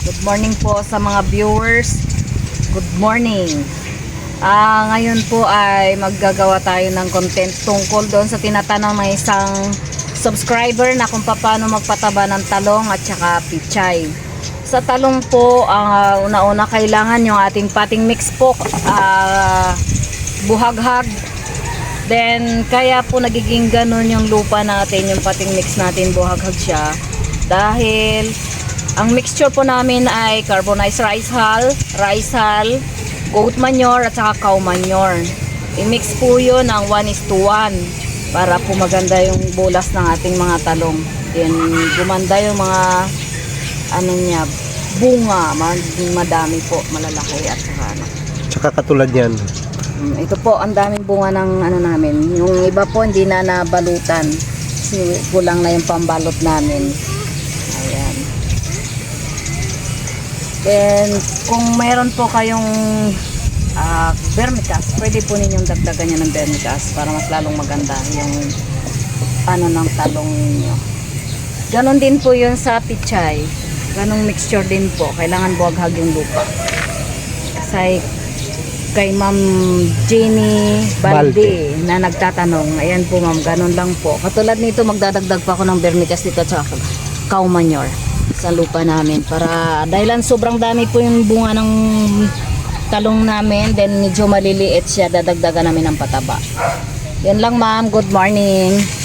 Good morning po sa mga viewers. Good morning. Ah, ngayon po ay maggagawa tayo ng content tungkol doon sa tinatanong ng isang subscriber na kung paano magpataba ng talong at saka pichay. Sa talong po, ang ah, una-una kailangan yung ating pating mix po, ah, buhaghag. Then, kaya po nagiging ganun yung lupa natin, yung pating mix natin, buhaghag siya. Dahil, ang mixture po namin ay carbonized rice hull, rice hull, goat manure at saka cow manure. I-mix po yun ng 1 is to 1 para po maganda yung bulas ng ating mga talong. Then, gumanda yung mga ano niya, bunga, madami po, malalaki at saka ano. Tsaka katulad yan. Mm, Ito po, ang daming bunga ng ano namin. Yung iba po hindi na nabalutan. Kasi kulang na yung pambalot namin. Then, kung mayroon po kayong ah, vermicast, pwede po ninyong dagdagan yan ng vermicast para mas lalong maganda yung ano ng talong ninyo. Ganon din po yun sa pichay. Ganong mixture din po. Kailangan buwaghag yung lupa. Kasi kay Ma'am Jenny Balde na nagtatanong. Ayan po ma'am, ganun lang po. Katulad nito, magdadagdag pa ako ng vermicast dito at saka cow manure sa lupa namin. Para, dahilan sobrang dami po yung bunga ng talong namin, then medyo maliliit siya, dadagdagan namin ng pataba. Yan lang ma'am, good morning.